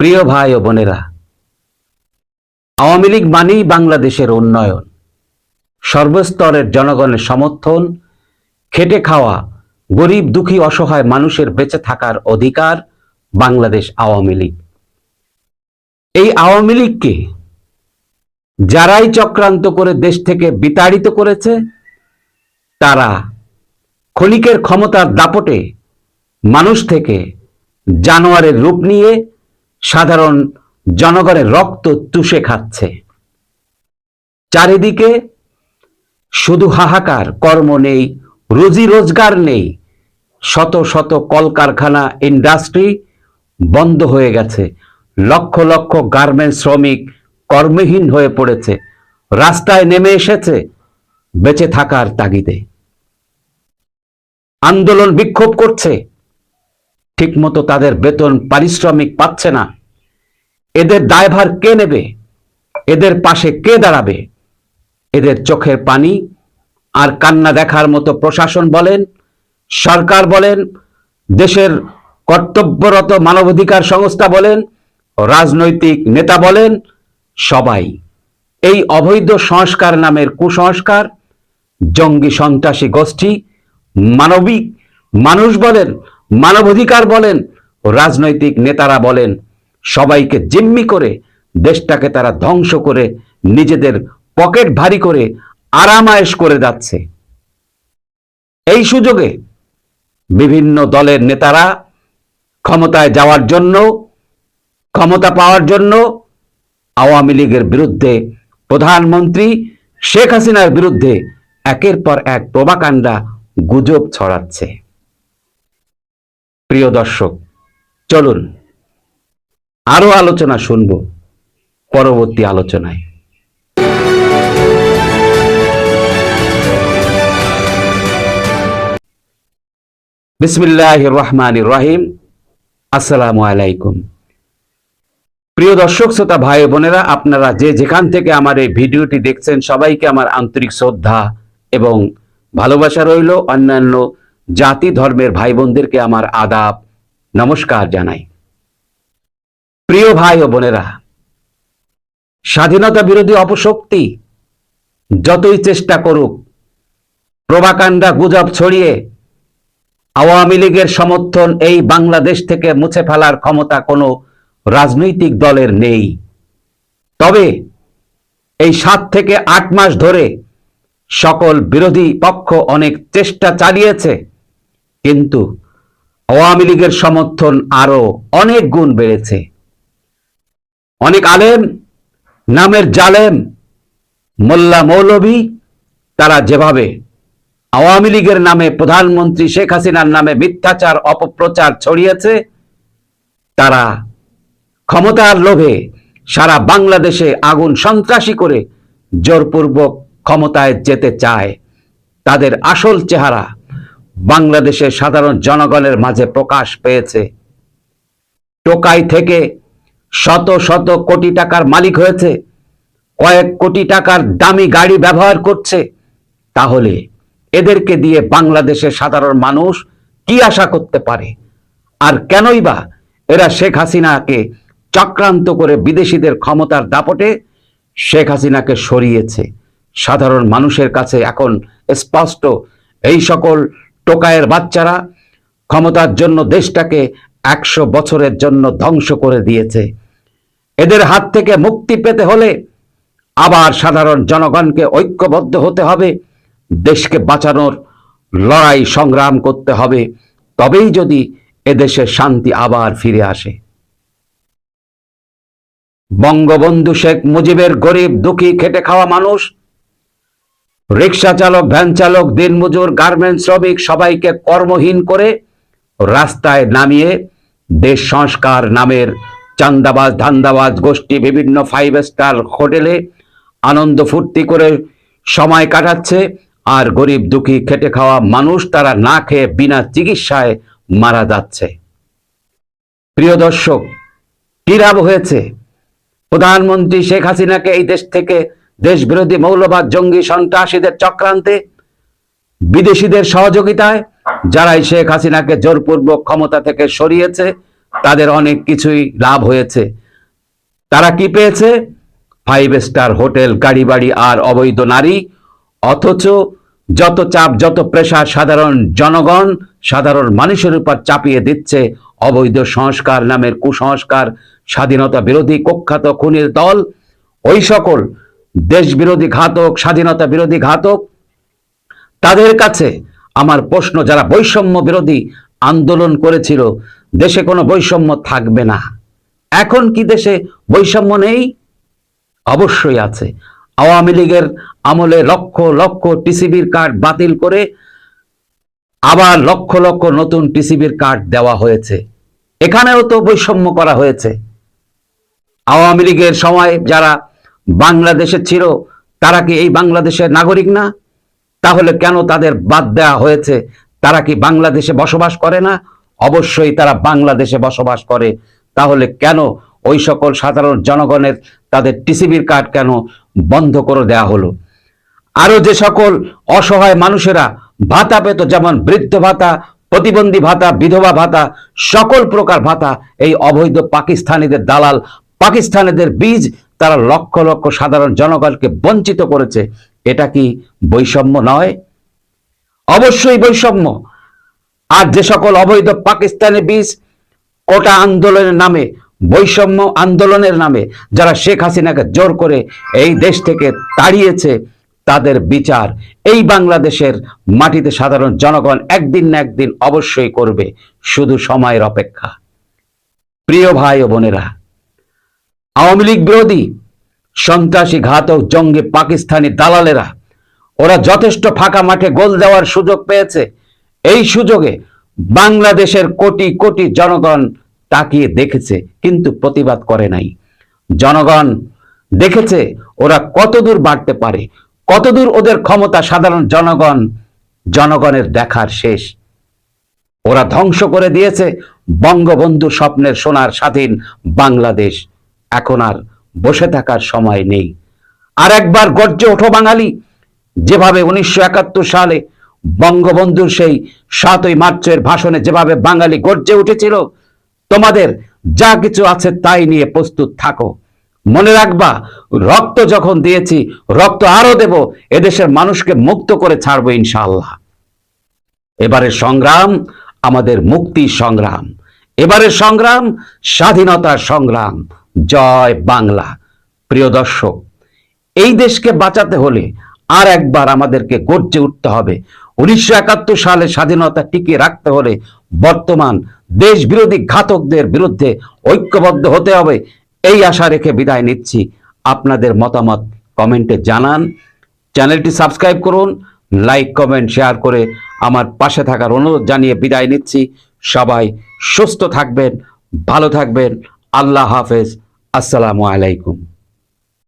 প্রিয় ভাই ও বোনেরা, আওয়ামী লীগ মানেই বাংলাদেশের উন্নয়ন। সর্বস্তরের জনগণের সমর্থন, খেটে খাওয়া, গরিব, দুঃখী, অসহায় মানুষের বেঁচে থাকার অধিকার বাংলাদেশ আওয়ামী লীগ। এই আওয়ামী লীগকে যারাই চক্রান্ত করে দেশ থেকে বিতাড়িত করেছে, তারা ক্ষণিকের ক্ষমতার দাপটে মানুষ থেকে জানোয়ারের রূপ নিয়ে সাধারণ জনগণের রক্ত তুষে খাচ্ছে। চারিদিকে শুধু হাহাকার, কর্ম নেই, রুজি রোজগার নেই। শত শত কলকারখানা, ইন্ডাস্ট্রি বন্ধ হয়ে গেছে। লক্ষ লক্ষ গার্মেন্টস শ্রমিক কর্মহীন হয়ে পড়েছে। রাস্তায় নেমে এসেছে বেঁচে থাকার তাগিদে। আন্দোলন বিক্ষোভ করছে। ঠিকমতো তাদের বেতন পারিশ্রমিক পাচ্ছে না। এদের দায়ভার কে নেবে? এদের পাশে কে দাঁড়াবে? এদের চোখের পানি আর কান্না দেখার মতো প্রশাসন বলেন, সরকার বলেন, দেশের কর্তব্যরত মানবাধিকার সংস্থা বলেন, রাজনৈতিক নেতা বলেন, সবাই। এই অবৈধ সংস্কার নামের কুসংস্কার, জঙ্গি সন্ত্রাসী গোষ্ঠী, মানবিক মানুষ বলেন মানবাধিকার বলেন, রাজনৈতিক নেতারা বলেন, সবাইকে জিম্মি করে দেশটাকে তারা ধ্বংস করে নিজেদের পকেট ভারী করে আরামায়েশ করে যাচ্ছে। এই সুযোগে বিভিন্ন দলের নেতারা ক্ষমতায় যাওয়ার জন্য, ক্ষমতা পাওয়ার জন্য আওয়ামী লীগের বিরুদ্ধে, প্রধানমন্ত্রী শেখ হাসিনার বিরুদ্ধে একের পর এক প্রবাকাণ্ডা গুজব ছড়াচ্ছে। প্রিয় দর্শক, চলুন আরও আলোচনা শুনব পরবর্তী আলোচনায়। বিসমিল্লাহ রহমান রহিম। আসসালামু আলাইকুম। প্রিয় দর্শক, শ্রোতা, ভাই বোনেরা, আপনারা যে যেখান থেকে আমার এই ভিডিওটি দেখছেন, সবাইকে আমার আন্তরিক শ্রদ্ধা এবং ভালোবাসা রইল। অন্যান্য জাতি ধর্মের ভাই বোনদেরকে আমার আদাব, নমস্কার জানাই। প্রিয় ভাই ও বোনেরা, স্বাধীনতা বিরোধী অপশক্তি যতই চেষ্টা করুক প্রভাকাণ্ডা গুজব ছড়িয়ে আওয়ামী লীগের সমর্থন এই বাংলাদেশ থেকে মুছে ফেলার ক্ষমতা কোনো রাজনৈতিক দলের নেই। তবে এই সাত থেকে আট মাস ধরে সকল বিরোধী পক্ষ অনেক চেষ্টা চালিয়েছে। কিন্তু আওয়ামী লীগের সমর্থন আরও অনেক গুণ বেড়েছে। অনেক আলেম, নামের জালেম, মোল্লা মৌলবী তারা যেভাবে আওয়ামী লীগের নামে প্রধানমন্ত্রী শেখ হাসিনার নামে মিথ্যাচার, অপপ্রচার ছড়িয়েছে, তারা ক্ষমতার লোভে সারা বাংলাদেশে আগুন সন্ত্রাসী করে জোরপূর্বক ক্ষমতায় যেতে চায়। তাদের আসল চেহারা বাংলাদেশের সাধারণ জনগণের মাঝে প্রকাশ পেয়েছে। টোকাই থেকে শত শত কোটি টাকার মালিক হয়েছে। কয়েক কোটি টাকার দামি গাড়ি ব্যবহার করছে। তাহলে এদেরকে দিয়ে বাংলাদেশের সাধারণ মানুষ কি আশা করতে পারে? আর কেনই বা এরা শেখ হাসিনাকে চক্রান্ত করে বিদেশিদের ক্ষমতার দাপটে শেখ হাসিনাকে সরিয়েছে? সাধারণ মানুষের কাছে এখন স্পষ্ট এই সকল টোকায়ের বাচ্চারা ক্ষমতার জন্য দেশটাকে একশো বছরের জন্য ধ্বংস করে দিয়েছে। এদের হাত থেকে মুক্তি পেতে হলে আবার সাধারণ জনগণকে ঐক্যবদ্ধ হতে হবে, দেশকে বাঁচানোর লড়াই সংগ্রাম করতে হবে, তবেই যদি এদেশে শান্তি আবার ফিরে আসে। বঙ্গবন্ধু শেখ মুজিবের গরিব দুঃখী খেটে খাওয়া মানুষ রিক্সা চালক, ভ্যান চালক, দিনমজুর, গার্মেন্টস শ্রমিক সবাইকে কর্মহীন করে রাস্তায় নামিয়ে দেশ সংস্কার নামের চান্দাবাজ, ধান্দাবাজ গোষ্ঠী বিভিন্ন ফাইভ স্টার হোটেলে আনন্দ ফুর্তি করে সময় কাটাচ্ছে। আর গরিব দুঃখী খেটে খাওয়া মানুষ তারা না খেয়ে বিনা চিকিৎসায় মারা যাচ্ছে। প্রিয় দর্শক, কি লাভ হয়েছে? প্রধানমন্ত্রী শেখ হাসিনাকে এই দেশ থেকে দেশ বিরোধী মৌলবাদ, জঙ্গি সন্ত্রাসীদের চক্রান্তে, বিদেশিদের সহযোগিতায়, যারাই শেখ হাসিনাকে জোরপূর্বক ক্ষমতা থেকে সরিয়েছে, তাদের অনেক কিছুই লাভ হয়েছে। তারা কি পেয়েছে? ফাইভ স্টার হোটেল গাড়ি বাড়ি আর অবৈধ নারী, অথচ যত চাপ, যত প্রেশার সাধারণ জনগণ, সাধারণ মানুষের উপর চাপিয়ে দিচ্ছে, অবৈধ সংস্কার নামের কুসংস্কার, স্বাধীনতা বিরোধী কুখ্যাত খুনের দল, ওই সকল দেশ বিরোধী ঘাতক, স্বাধীনতা বিরোধী ঘাতক, তাদের কাছে আমার প্রশ্ন, যারা বৈষম্য বিরোধী আন্দোলন করেছিল, দেশে কোনো বৈষম্য থাকবে না। এখন কি দেশে বৈষম্য নেই? অবশ্যই আছে। আওয়ামী লীগের আমলে লক্ষ লক্ষ টিসিবির কার্ড বাতিল করে আবার লক্ষ লক্ষ নতুন টিসিবির কার্ড দেওয়া হয়েছে। এখানেও তো বৈষম্য করা হয়েছে। আওয়ামী লীগের সময় যারা বাংলাদেশে ছিল, তারা কি এই বাংলাদেশের নাগরিক না? তাহলে কেন তাদের বাদ দেওয়া হয়েছে? তারা কি বাংলাদেশে বসবাস করে না? অবশ্যই তারা বাংলাদেশে বসবাস করে। তাহলে কেন ওই সকল সাধারণ জনগণের তাদের টিসিবির কার্ড কেন বন্ধ করে দেওয়া হলো? আরও যে সকল অসহায় মানুষেরা, ভাতা পেত, যেমন বৃদ্ধ ভাতা, প্রতিবন্ধী ভাতা, বিধবা ভাতা, সকল প্রকার ভাতা, এই অবৈধ পাকিস্তানিদের দালাল, পাকিস্তানিদের বীজ তারা লক্ষ লক্ষ সাধারণ জনগণকে বঞ্চিত করেছে। এটা কি বৈষম্য নয়? অবশ্যই বৈষম্য। আর যে সকল অবৈধ পাকিস্তানি বীজ কোটা আন্দোলনের নামে, বৈষম্য আন্দোলনের নামে যারা শেখ হাসিনাকে জোর করে এই দেশ থেকে তাড়িয়েছে, তাদের বিচার এই বাংলাদেশের মাটিতে সাধারণ জনগণ একদিন না একদিন অবশ্যই করবে। শুধু সময়ের অপেক্ষা। প্রিয় ভাই ও বোনেরা আওয়ামী লীগ বিরোধী, সন্ত্রাসী ঘাতক জঙ্গি পাকিস্তানি দালালেরা, ওরা যথেষ্ট ফাঁকা মাঠে গোল দেওয়ার সুযোগ পেয়েছে। এই সুযোগে বাংলাদেশের কোটি কোটি জনগণ তাকিয়ে দেখেছে, কিন্তু প্রতিবাদ করে নাই। জনগণ দেখেছে ওরা কতদূর বাড়তে পারে, কতদূর ওদের ক্ষমতা সাধারণ জনগণ, জনগণের দেখার শেষ। ওরা ধ্বংস করে দিয়েছে বঙ্গবন্ধু স্বপ্নের সোনার স্বাধীন বাংলাদেশ। এখন আর বসে থাকার সময় নেই। আর একবার গর্জে ওঠো বাঙালি। যেভাবে উনিশশো একাত্তর সালে বঙ্গবন্ধুর সেই সাতই মার্চের ভাষণে যেভাবে বাঙালি গর্জে উঠেছিল, তোমাদের যা কিছু আছে তাই নিয়ে প্রস্তুত থাকো। মনে রাখবা, রক্ত যখন দিয়েছি, রক্ত আরও দেব, এদেশের মানুষকে মুক্ত করে ছাড়বো ইনশাআল্লাহ। এবারের সংগ্রাম আমাদের মুক্তি সংগ্রাম। এবারের সংগ্রাম স্বাধীনতার সংগ্রাম। জয় বাংলা। প্রিয় দর্শক, এই দেশকে বাঁচাতে হলে আর একবার আমাদেরকে গর্জে উঠতে হবে। উনিশশো একাত্তর সালে স্বাধীনতা টিকিয়ে রাখতে হলে বর্তমান দেশ বিরোধী ঘাতকদের বিরুদ্ধে ঐক্যবদ্ধ হতে হবে। এই আশা রেখে বিদায় নিচ্ছি। আপনাদের মতামত কমেন্টে জানান। চ্যানেলটি সাবস্ক্রাইব করুন, লাইক, কমেন্ট, শেয়ার করে আমার পাশে থাকার অনুরোধ জানিয়ে বিদায় নিচ্ছি। সবাই সুস্থ থাকবেন, ভালো থাকবেন। আল্লাহ হাফেজ। আসসালামু আলাইকুম।